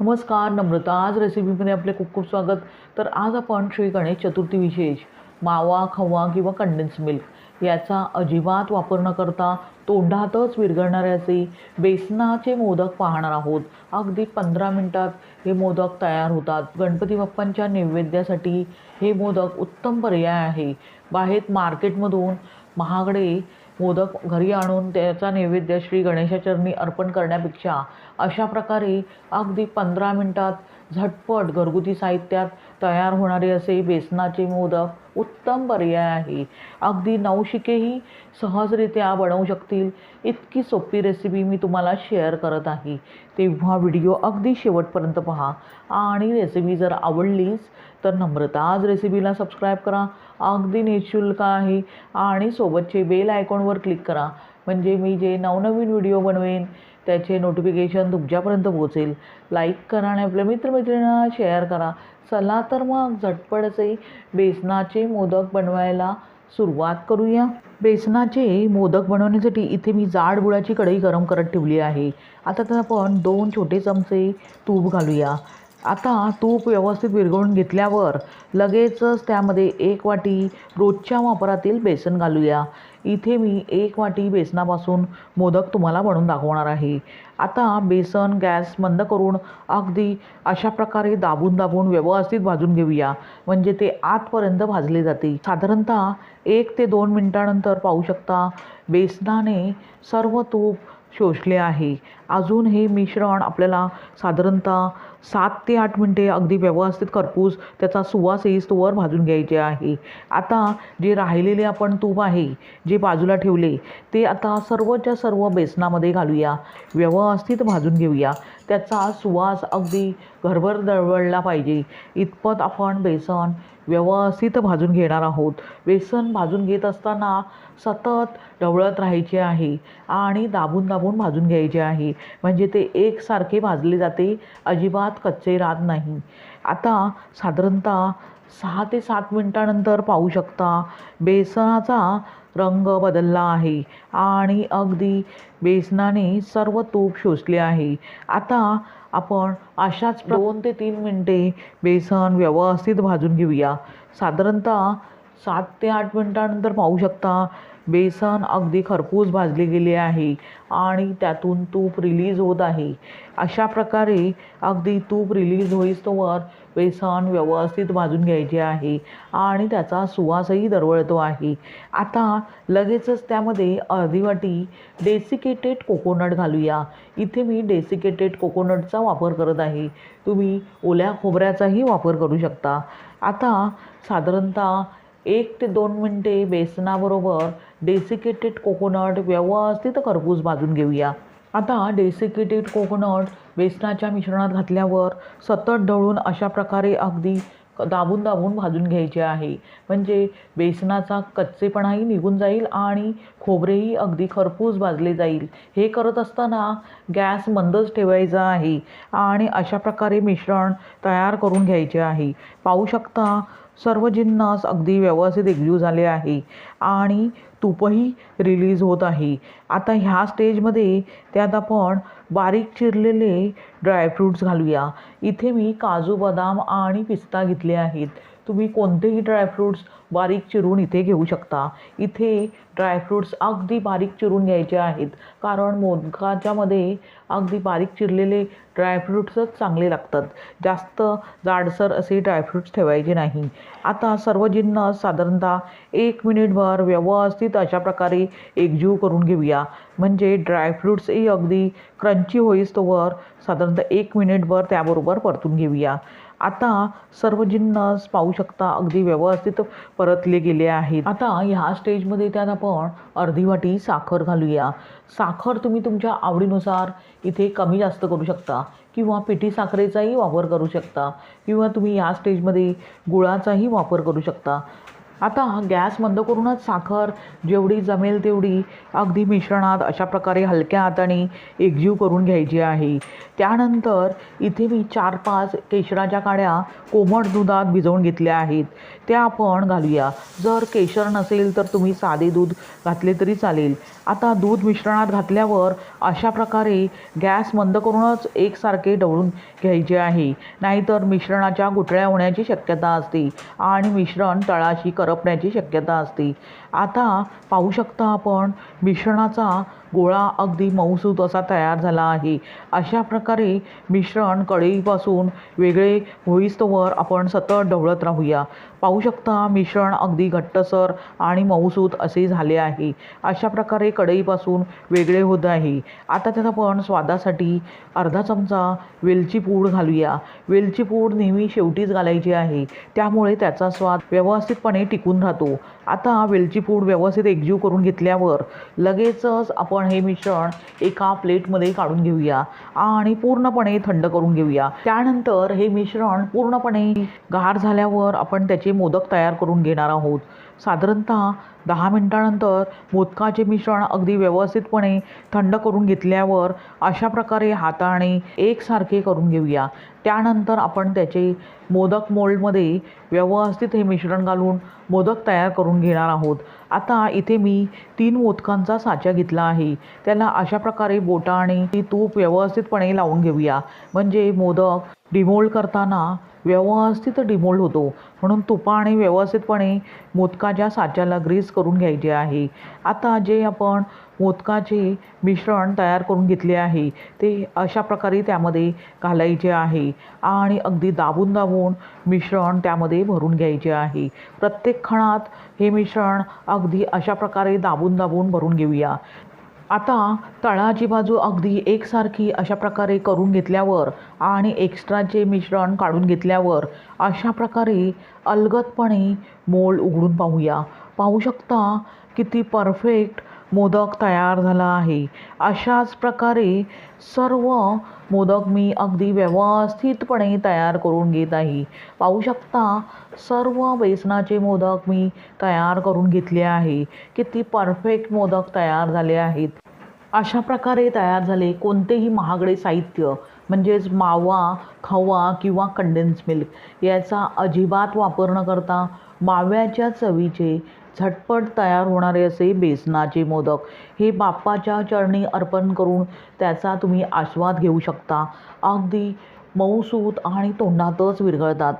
नमस्कार नम्रता. आज रेसिपीमध्ये आपले खूप खूप स्वागत. तर आज आपण श्री गणेश चतुर्थी विशेष मावा खवा किंवा कंडेन्स मिल्क याचा अजिबात वापर न करता तोंडातच विरघळणारे असे बेसनाचे मोदक पाहणार आहोत. अगदी पंधरा मिनटात हे मोदक तयार होतात. गणपती बाप्पांच्या नैवेद्यासाठी हे मोदक उत्तम पर्याय आहे. बाहेर मार्केटमधून महागडे मोदक घरी आणून त्याचा नैवेद्य श्री गणेशाचरणी अर्पण करण्यापेक्षा अशा प्रकारे अगदी पंधरा मिनटात झटपट घरगुती साहित्यात तयार होणारे असे बेसनाचे मोदक उत्तम पर्याय आहे. अगदी नवशिकेही सहजरित्या बनवू शकतील. इतकी सोपी रेसिपी मी तुम्हाला शेअर करत आहे. तेव्हा व्हिडिओ अगदी शेवटपर्यंत पहा. आणि रेसिपी जर आवडलीच तर नम्रता आज रेसिपीला सबस्क्राईब करा. अगदी निशुल्क आहे. आणि सोबतचे बेल आयकॉनवर क्लिक करा. म्हणजे मी जे नवनवीन व्हिडिओ बनवेन त्याचे नोटिफिकेशन तुमच्यापर्यंत पोहोचेल. लाईक करा आणि आपल्या मित्रमैत्रिणींना शेअर करा. चला तर मग झटपट असे बेसनाचे मोदक बनवायला सुरुवात करूया. बेसनाचे मोदक बनवण्यासाठी इथे मी जाड गुळाची कढई गरम करत ठेवली आहे. आता तर आपण दोन छोटे चमचे तूप घालूया. आता तूप व्यवस्थित विरघळून घेतल्यावर लगेचच त्यामध्ये एक वाटी रोजच्या वापरातील बेसन घालूया. इथे मी एक वाटी बेसनापासून मोदक तुम्हाला बनवून दाखवणार आहे. आता बेसन गॅस बंद करून अगदी अशा प्रकारे दाबून दाबून व्यवस्थित भाजून घेऊया. म्हणजे ते आतपर्यंत भाजले जाते. साधारणतः एक ते दोन मिनटानंतर पाहू शकता बेसनाने सर्व तूप शोषले आहे. अजून हे मिश्रण आपल्याला साधारणतः सात ते आठ मिनटे अगदी व्यवस्थित खरपूस त्याचा सुवास येईस्तोवर भाजून घ्यायचे आहे. आता जे राहिलेले आपण तूप आहे जे बाजूला ठेवले ते आता सर्वच्या सर्व बेसनामध्ये घालूया. व्यवस्थित भाजून घेऊया. त्याचा सुवास अगदी घरभर दळवळला पाहिजे. इतपत आपण बेसन व्यवस्थित भाजून घेणार आहोत. बेसन भाजून घेत असताना सतत ढवळत राहायचे आहे आणि दाबून दाबून भाजून घ्यायचे आहे. म्हणजे ते एकसारखे भाजले जाते. अजिबात कच्चे राहत नाही. आता साधारणतः सहा ते सात मिनटानंतर पाहू शकता. बेसनाचा रंग बदलला आहे आणि अगदी बेसनाने सर्व तूप शोषले आहे. आता आपण अशाच दोन ते तीन मिनटे बेसन व्यवस्थित भाजून घेऊया. साधारणतः सात ते आठ मिनटानंतर पाहू शकता बेसन अगदी खरपूस भाजले गेले आहे आणि त्यातून तूप रिलीज होत आहे. अशा प्रकारे अगदी तूप रिलीज होईस्तोवर बेसन व्यवस्थित भाजून घ्यायचे आहे आणि त्याचा सुवासही दरवळतो आहे. आता लगेचच त्यामध्ये अर्धी वाटी डेसिकेटेड कोकोनट घालूया. इथे मी डेसिकेटेड कोकोनटचा वापर करत आहे. तुम्ही ओल्या खोबऱ्याचाही वापर करू शकता. आता साधारणतः एक ते दोन मिनटे बेसनाबरोबर डेसिकेटेड कोकोनट व्यवस्थित खरपूस भाजून घेऊया. आता डेसिकेटेड कोकोनट बेसनाच्या मिश्रणात घातल्यावर सतत ढवळून अशा प्रकारे अगदी दाबून दाबून भाजून घ्यायचे आहे. म्हणजे बेसनाचा कच्चेपणाही निघून जाईल आणि खोबरेही अगदी खरपूस भाजले जाईल. हे करत असताना गॅस मंदच ठेवायचा आहे आणि अशा प्रकारे मिश्रण तयार करून घ्यायचे आहे. पाहू शकता सर्व जिन्नस अगदी व्यवस्थित एकजीव झाले आहे आणि तूपही रिलीज होत आहे. आता ह्या स्टेजमध्ये त्यात आपण बारीक चिरलेले ड्रायफ्रूट्स घालूया. इथे मी काजू बदाम आणि पिस्ता घेतले आहेत. तुम्ही कोणतेही ड्रायफ्रूट्स बारीक चिरून इथे घेऊ शकता. इथे ड्रायफ्रूट्स अगदी बारीक चिरून घ्यायचे आहेत. कारण मोदकाच्यामध्ये अगदी बारीक चिरलेले ड्रायफ्रूट्सच चांगले लागतात. जास्त जाडसर असे ड्रायफ्रूट्स ठेवायचे नाही. आता सर्व जिन्नस साधारणतः एक मिनिटभर व्यवस्थित अशा प्रकारे एकजीव करून घेऊया. म्हणजे ड्रायफ्रूट्सही अगदी क्रंची होईस्तोवर साधारणतः एक मिनिटभर त्याबरोबर परतून घेऊया. आता सर्व जिन्नस पाहू शकता अगदी व्यवस्थित परतले गेले आहेत. आता ह्या स्टेजमध्ये त्यात आपण अर्धी वाटी साखर घालूया. साखर तुम्ही तुमच्या आवडीनुसार इथे कमी जास्त करू शकता किंवा पिठी साखरेचाही वापर करू शकता किंवा तुम्ही या स्टेजमध्ये गुळाचाही वापर करू शकता. आता गॅस बंद करूनच साखर जेवढी जमेल तेवढी अगदी मिश्रणात अशा प्रकारे हलक्या हाताने एकजीव करून घ्यायची आहे. त्यानंतर इथे मी चार पाच केशराच्या काड्या कोमट दुधात भिजवून घेतल्या आहेत. त्या आपण घालूया. जर केशर नसेल तर तुम्ही साधे दूध घातले तरी चालेल. आता दूध मिश्रणात घातल्यावर अशा प्रकारे गॅस बंद करूनच एकसारखे ढवळून घ्यायचे आहे. नाहीतर मिश्रणाच्या गुठळ्या होण्याची शक्यता असते आणि मिश्रण तळाशी हरपण्याची शक्यता असते. आता पाहू शकता आपण मिश्रणाचा गोळा अगदी मऊसूत असा तयार झाला आहे. अशा प्रकारे मिश्रण कढईपासून वेगळे होईस्तोवर आपण सतत ढवळत राहूया. पाहू शकता मिश्रण अगदी घट्टसर आणि मऊसूत असे झाले आहे. अशा प्रकारे कढईपासून वेगळे होत आहे. आता त्यात आपण स्वादासाठी अर्धा चमचा वेलची पूड घालूया. वेलची पूड नेहमी शेवटीच घालायची आहे. त्यामुळे त्याचा स्वाद व्यवस्थितपणे टिकून राहतो. आता वेलची पूड व्यवस्थित एकजीव करून घेतल्यावर लगेचच आपण हे मिश्रण एका प्लेटमध्ये काढून घेऊया आणि पूर्णपणे थंड करून घेऊया. त्यानंतर हे मिश्रण पूर्णपणे गार झाल्यावर आपण त्याचे मोदक तयार करून घेणार आहोत. साधारणतः दहा मिनटानंतर मोदकाचे मिश्रण अगदी व्यवस्थितपणे थंड करून घेतल्यावर अशा प्रकारे हाताने एकसारखे करून घेऊया. त्यानंतर आपण त्याचे मोदक मोल्डमध्ये व्यवस्थित हे मिश्रण घालून मोदक तयार करून घेणार आहोत. आता इथे मी तीन मोदकांचा साचा घेतला आहे. त्याला अशा प्रकारे बोटाने ती तूप व्यवस्थितपणे लावून घेऊया. म्हणजे मोदक डिमोल्ड करताना व्यवस्थित डिमोल्ड होतो. म्हणून तुपाने व्यवस्थितपणे मोदकाच्या साच्याला ग्रीस करून घ्यायचे आहे. आता जे आपण मोदकाचे मिश्रण तयार करून घेतले आहे ते अशा प्रकारे त्यामध्ये घालायचे आहे आणि अगदी दाबून दाबून मिश्रण त्यामध्ये भरून घ्यायचे आहे. प्रत्येक खणात हे मिश्रण अगदी अशा प्रकारे दाबून दाबून भरून घेऊया. आता तळाची बाजू अगदी एकसारखी अशा प्रकारे करून घेतल्यावर आणि एक्स्ट्राचे मिश्रण काढून घेतल्यावर अशा प्रकारे अलगदपणे मोल उघडून पाहूया. पाहू शकता किती परफेक्ट मोदक तयार झाला आहे. अशाच प्रकारे सर्व मोदक मी अगदी व्यवस्थितपणे तयार करून घेत आहे. पाहू शकता सर्व बेसनाचे मोदक मी तयार करून घेतले आहे. किती परफेक्ट मोदक तयार झाले आहेत. अशा प्रकारे तयार झाले कोणतेही महागडे साहित्य म्हणजेच मावा खवा किंवा कंडेन्स मिल्क याचा अजिबात वापर न करता माव्याच्या चवीचे झटपट तयार होणारे असे बेसनाचे मोदक हे बाप्पाच्या चरणी अर्पण करून त्याचा तुम्ही आस्वाद घेऊ शकता. अगदी मऊसूत आणि तोंडातच विरघळतात.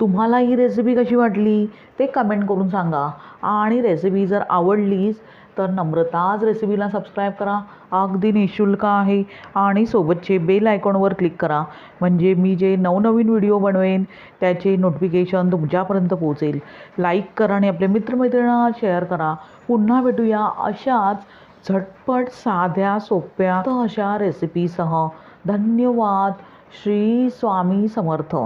तुम्हाला ही रेसिपी कशी वाटली ते कमेंट करून सांगा. आणि रेसिपी जर आवडलीच तर नम्रताज रेसिपीला सबस्क्राईब करा. अगदी निशुल्क आहे. आणि सोबतचे बेल आयकॉनवर क्लिक करा. म्हणजे मी जे नवनवीन व्हिडिओ बनवेन त्याचे नोटिफिकेशन तुमच्यापर्यंत पोहोचेल. लाईक करा आणि आपल्या मित्रमैत्रिणींना शेअर करा. पुन्हा भेटूया अशाच झटपट साध्या सोप्या अशा रेसिपीसह धन्यवाद. श्री स्वामी समर्थ.